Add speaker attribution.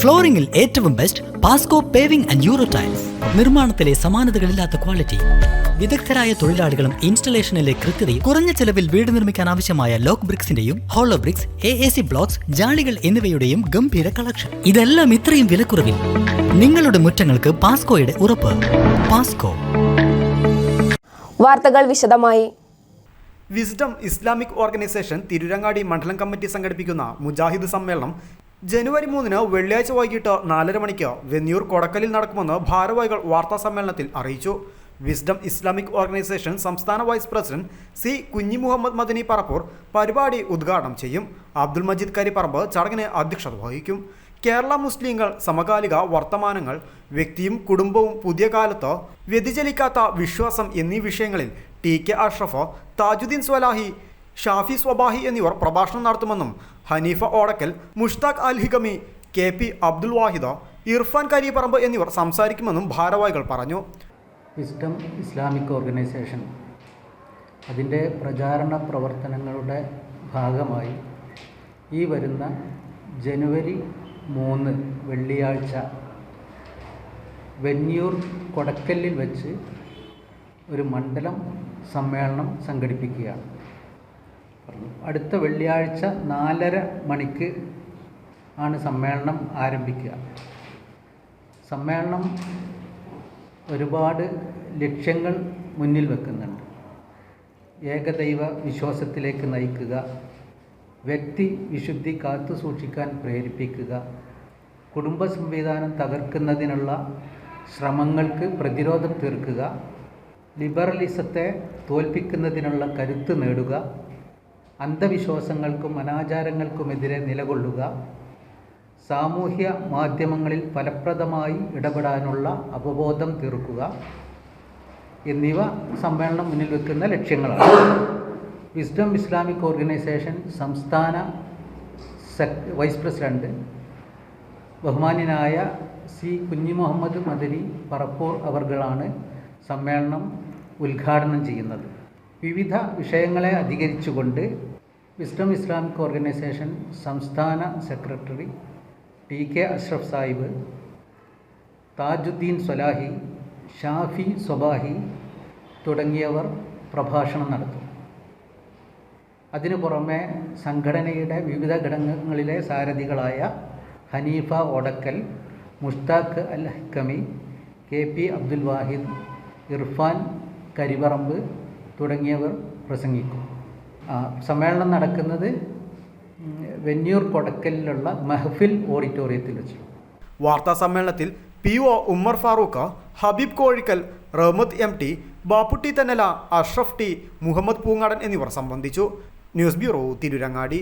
Speaker 1: ഫ്ലോറിംഗിൽ ഏറ്റവും best Pasco paving and euro tiles നിർമ്മാണത്തിലെ സമാനതകളില്ലാത്ത ക്വാളിറ്റി വിദഗ്ധരായ തൊഴിലാളികളും ഇൻസ്റ്റലേഷനിലെ കൃത്യതയും കുറഞ്ഞ ചെലവിൽ വീട് നിർമ്മിക്കാൻ ആവശ്യമായ lock ബ്രിക്സിന്റെയും hollow bricks A A C blocks ജാളികൾ എന്നിവയുടെയും ഗംഭീര കളക്ഷൻ ഇതെല്ലാം ഇത്രയും വിലക്കുറവിൽ. നിങ്ങളുടെ മുറ്റങ്ങൾക്ക് പാസ്കോയുടെ ഉറപ്പ്. പാസ്കോ
Speaker 2: വാർത്തകൾ വിശദമായി.
Speaker 3: വിസ്ഡം ഇസ്ലാമിക് ഓർഗനൈസേഷൻ തിരുരങ്ങാടി മണ്ഡലം കമ്മിറ്റി സംഘടിപ്പിക്കുന്ന മുജാഹിദ് സമ്മേളനം ജനുവരി മൂന്നിന് വെള്ളിയാഴ്ച വൈകിട്ട് നാലര മണിക്ക് വെന്നിയൂർ കൊടക്കലിൽ നടക്കുമെന്ന് ഭാരവാഹികൾ വാർത്താ സമ്മേളനത്തിൽ അറിയിച്ചു. വിസ്ഡം ഇസ്ലാമിക് ഓർഗനൈസേഷൻ സംസ്ഥാന vice president C Kunhi Muhammad Madani Parappur പരിപാടി ഉദ്ഘാടനം ചെയ്യും. അബ്ദുൽ മജീദ് കരിപ്പറമ്പ് ചടങ്ങിന് അധ്യക്ഷത വഹിക്കും. കേരള മുസ്ലിങ്ങൾ സമകാലിക വർത്തമാനങ്ങൾ വ്യക്തിയും കുടുംബവും പുതിയ കാലത്ത് വ്യതിചലിക്കാത്ത വിശ്വാസം എന്നീ വിഷയങ്ങളിൽ ടി കെ അഷ്റഫ് താജുദ്ദീൻ സ്വലാഹി ഷാഫി സ്വബാഹി എന്നിവർ പ്രഭാഷണം നടത്തുമെന്നും ഹനീഫ ഓടക്കൽ മുഷ്താഖ് അൽ ഹിഗമി കെ പി അബ്ദുൽ വാഹിദ ഇർഫാൻ കരീപറമ്പ് എന്നിവർ സംസാരിക്കുമെന്നും ഭാരവാഹികൾ പറഞ്ഞു.
Speaker 4: വിസ്ഡം ഇസ്ലാമിക് ഓർഗനൈസേഷൻ അതിന്റെ പ്രചാരണ പ്രവർത്തനങ്ങളുടെ ഭാഗമായി ഈ വരുന്ന ജനുവരി മൂന്ന് വെള്ളിയാഴ്ച വെന്യൂർ കൊടക്കല്ലിൽ വെച്ച് ഒരു മണ്ഡലം സമ്മേളനം സംഘടിപ്പിക്കുകയാണ്. അടുത്ത വെള്ളിയാഴ്ച നാലര മണിക്ക് ആണ് സമ്മേളനം ആരംഭിക്കുക. സമ്മേളനം ഒരുപാട് ലക്ഷ്യങ്ങൾ മുന്നിൽ വെക്കുന്നുണ്ട്. ഏകദൈവ വിശ്വാസത്തിലേക്ക് നയിക്കുക വ്യക്തി വിശുദ്ധി കാത്തു സൂക്ഷിക്കാൻ പ്രേരിപ്പിക്കുക കുടുംബ സംവിധാനം തകർക്കുന്നതിനുള്ള ശ്രമങ്ങൾക്ക് പ്രതിരോധം തീർക്കുക ലിബറലിസത്തെ തോൽപ്പിക്കുന്നതിനുള്ള കരുത്ത് നേടുക അന്ധവിശ്വാസങ്ങൾക്കും അനാചാരങ്ങൾക്കുമെതിരെ നിലകൊള്ളുക. സാമൂഹ്യ മാധ്യമങ്ങളിൽ ഫലപ്രദമായി ഇടപെടാനുള്ള അവബോധം തീർക്കുക എന്നിവ സമ്മേളനം മുന്നിൽ വെക്കുന്ന ലക്ഷ്യങ്ങളാണ്. വിസ്ഡം ഇസ്ലാമിക് ഓർഗനൈസേഷൻ സംസ്ഥാന സെക് വൈസ് പ്രസിഡന്റ് ബഹുമാന്യനായ സി കുഞ്ഞി മുഹമ്മദ് മദനി പറപ്പൂർ അവർകളാണ് സമ്മേളനം ഉദ്ഘാടനം ചെയ്യുന്നത്. വിവിധ വിഷയങ്ങളെ അധികരിച്ചുകൊണ്ട് വിസ്ഡം ഇസ്ലാമിക് ഓർഗനൈസേഷൻ സംസ്ഥാന secretary T K Ashraf Sahib Thajudheen Swalahi Shafi Swabahi തുടങ്ങിയവർ പ്രഭാഷണം നടത്തും. അതിനു പുറമെ സംഘടനയുടെ വിവിധ ഘടകങ്ങളിലെ സാരഥികളായ ഹനീഫ ഒടക്കൽ മുഷ്താഖ് അൽ ഹക്കമി കെ പി അബ്ദുൽ വാഹിദ് ഇർഫാൻ കരിവറമ്പ് തുടങ്ങിയവർ പ്രസംഗിക്കും. സമ്മേളനം നടക്കുന്നത് വെന്യൂർ കൊടക്കലിലുള്ള മെഹഫിൽ ഓഡിറ്റോറിയത്തിൽ വെച്ച്.
Speaker 3: വാർത്താ സമ്മേളനത്തിൽ P O Ummer Farooqa Habeeb Kozhikkal Rahmath M T Bapputty Thannala Ashraf T Muhammad Poongadan എന്നിവർ സംബന്ധിച്ചു. News bureau Tirurangadi.